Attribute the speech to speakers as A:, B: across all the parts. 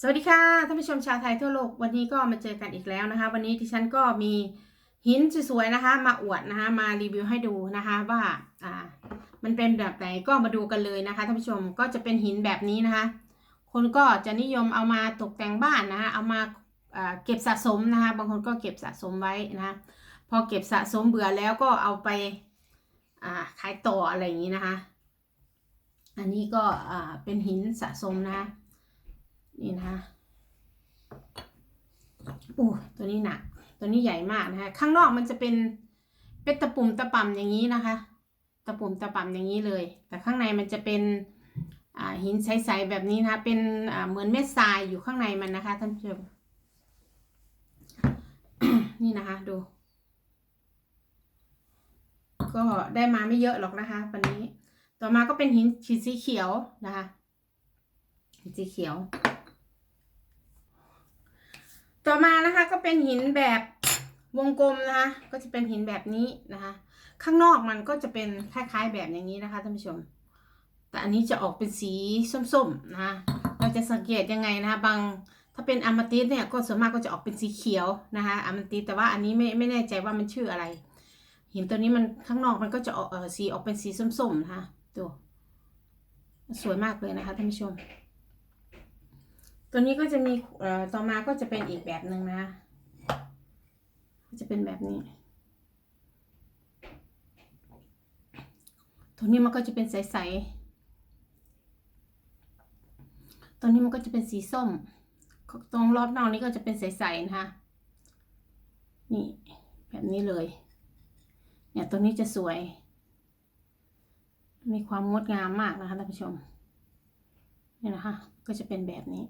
A: สวัสดีค่ะท่านผู้ชมชาวไทยทั่วโลกวันนี้ก็มาเจอกันอีกแล้วนะคะ วันนี้ที่ฉันก็มีหินสวยๆนะคะ มาอวดนะคะมารีวิวให้ดูนะคะว่าอ่า มันเป็นแบบไหนก็มาดูกันเลยนะคะท่านผู้ชมก็จะเป็นหินแบบนี้นะคะ คนก็จะนิยมเอามาตกแต่งบ้านนะคะเอามาเก็บสะสมนะคะ บางคนก็เก็บสะสมไว้นะคะพอเก็บสะสมเบื่อแล้วก็เอาไปาขายต่ออะไรอย่างนี้นะคะ อันนี้ก็อ่าเป็นหินสะสมนะคะ นี่นะคะโอ้ตัวนี้หนัก ตัวนี้ใหญ่มากนะคะ ข้างนอกมันจะเป็นเป็นตะปุ่มตะป่ำอย่างนี้นะคะ ตะปุ่มตะป่ำอย่างนี้เลย แต่ข้างในมันจะเป็นหินใสๆแบบนี้นะคะเป็นเหมือนเม็ดทรายอยู่ข้างในมันนะคะท่านผู้ชมนี่นะคะดู ก็ได้มาไม่เยอะหรอกนะคะวันนี้ ต่อมาก็เป็นหินหินสีเขียวนะคะหินสีเขียว ต่อมานะคะก็เป็นหินแบบวงกลมนะคะ ก็จะเป็นหินแบบนี้นะคะ ข้างนอกมันก็จะเป็นคล้ายๆแบบอย่างนี้นะคะท่านผู้ชม แต่อันนี้จะออกเป็นสีส้มๆนะคะเราจะสังเกตยังไงนะคะบางถ้าเป็นอะมาติสเนี่ยก็ส่วนมากก็จะออกเป็นสีเขียวนะคะอะมาติสแต่ว่าอันนี้ไม่ไม่แน่ใจว่ามันชื่ออะไร หินตัวนี้มันข้างนอกมันก็จะออกเอสีออกเป็นสีส้มๆนะคะดูสวยมากเลยนะคะท่านผู้ชม ตัวนี้ก็จะมีเอ่อต่อมาก็จะเป็นอีกแบบหนึ่งนะ ก็จะเป็นแบบนี้ ตัวนี้มันก็จะเป็นใสๆตัวนี้มันก็จะเป็นสีส้ม ตรงรอบนอกนี้ก็จะเป็นใสๆนะคะ นี่แบบนี้เลย เนี่ยตัวนี้จะสวย มีความงดงามมากนะคะท่านผู้ชม นี่นะคะ ก็จะเป็นแบบนี้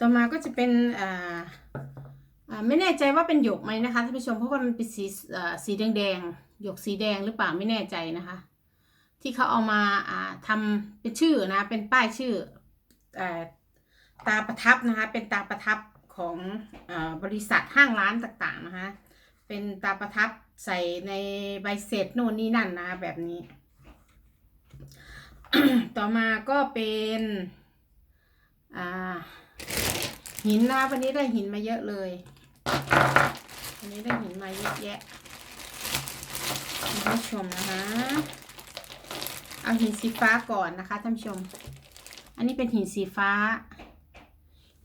A: ต่อมาก็จะเป็นอ่าไม่แน่ใจว่าเป็นหยกไหมนะคะท่านผู้ชมเพราะว่ามันเป็นสีอ่าสีแดงๆหยกสีแดงหรือเปล่าไม่แน่ใจนะคะ ที่เขาเอามาอ่าทำเป็นชื่อนะเป็นป้ายชื่ออ่าตาประทับนะคะเป็นตาประทับของอาบริษัทห้างร้านต่างๆนะคะเป็นตาประทับใส่ในใบเสร็จโน่นนี่นั่นนะแบบนี้ ต่อมาก็เป็นอ่า หินนะวันนี้ได้หินมาเยอะเลยวันนี้ได้หินมาเยอะแยะมาให้ชมนะคะ เอาหินสีฟ้าก่อนนะคะท่านผู้ชม อันนี้เป็นหินสีฟ้า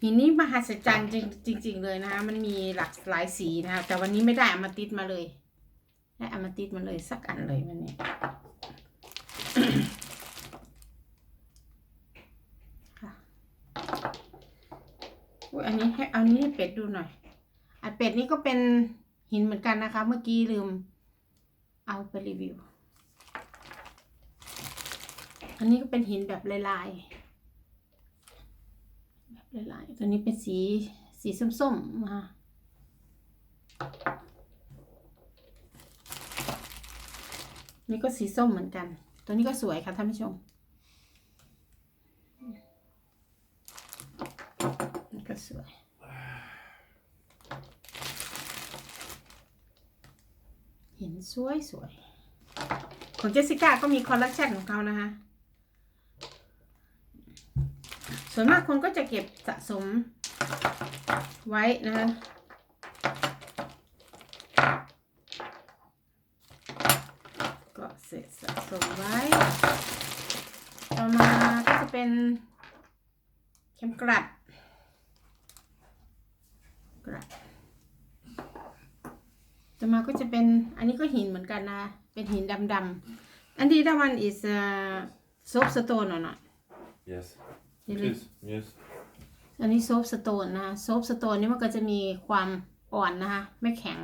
A: หินนี้มหัศจรรย์จริง ๆ เลยนะคะ มันมีหลากหลายสีนะคะ แต่วันนี้ไม่ได้อามาติดมาเลยได้อามาติดมาเลยสักอันเลยวันนี้ อุ๊ยอันนี้ให้เอานี้ให้เป็ดดูหน่อย อันเป็ดนี้ก็เป็นหินเหมือนกันนะคะ เมื่อกี้ลืม เอาไปรีวิว อันนี้ก็เป็นหินแบบลายๆแบบลายๆตัวนี้เป็นสีสีส้มๆนะคะนี่ก็สีส้มเหมือนกัน ตัวนี้ก็สวยค่ะท่านผู้ชม นี่ก็สวย เห็นสวยสวยๆของเจสสิก้าก็มีคอลเลคชันของเขานะคะ ส่วนมากคนก็จะเก็บสะสมไว้นะคะก็เสร็จสะสมไว้ ต่อมาก็จะเป็นเข็มกลัดกลัด ต่อมาก็จะเป็นอันนี้ก็หินเหมือนกันนะ เป็นหินดำๆอันที่ดาวัน is uh, soapstone or not
B: Yes.
A: Really?
B: It is. Yes.
A: อันนี้โซฟสโตนนะคะโซฟสโตนนี่มันก็จะมีความอ่อนนะคะ ไม่แข็ง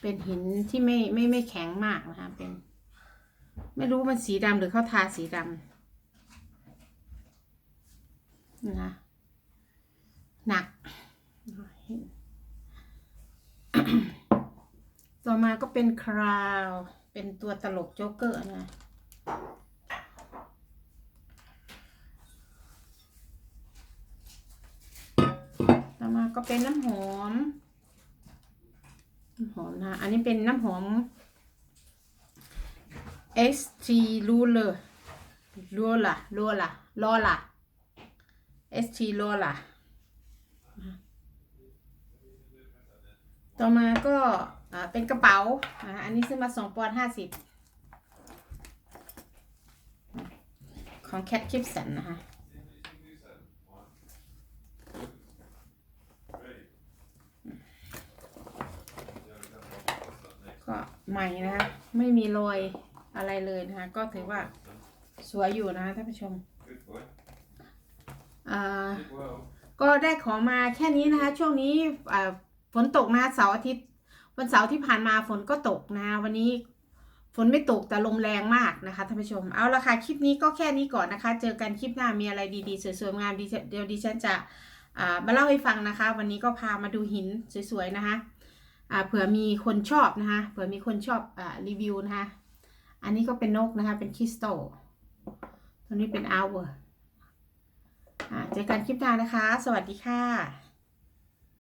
A: เป็นหินที่ไม่ไม่ไม่แข็งมากนะคะ เป็น ไม่รู้มันสีดำหรือเขาทาสีดำนะคะหนัก ต่อมา ก็เป็นคราว เป็นตัวตลกโจ๊กเกอร์นะต่อมาก็เป็นน้ำหอม น้ำหอมนะ อันนี้เป็นน้ำหอม ST Ruler Roller Roller Roller ST Roller ต่อมาก็ อ่าเป็นกระเป๋าอ่าอันนี้ซื้อมาสองปอนห้าสิบของ Cat Gibson นะคะก็ใหม่นะคะไม่มีรอยอะไรเลยนะคะ ก็ถือว่าสวยอยู่นะคะท่านผู้ชมอ่าก็ได้ของมาแค่นี้นะคะ ช่วงนี้อ่าฝนตกนะเสาร์อาทิตย์ วันเสาร์ที่ผ่านมาฝนก็ตกนะ วันนี้ฝนไม่ตกแต่ลมแรงมากนะคะท่านผู้ชม เอาละค่ะคลิปนี้ก็แค่นี้ก่อนนะคะ เจอกันคลิปหน้ามีอะไรดีๆ สวยๆงามดีเดี๋ยวดิฉันจะอ่ามาเล่าให้ฟังนะคะ วันนี้ก็พามาดูหินสวยๆนะคะอ่าเผื่อมีคนชอบนะคะเผื่อมีคนชอบอ่ารีวิวนะคะอันนี้ก็เป็นนกนะคะเป็นคริสตัลตัวนี้เป็นอาวเวอร์เจอกันคลิปหน้านะคะ สวัสดีค่ะ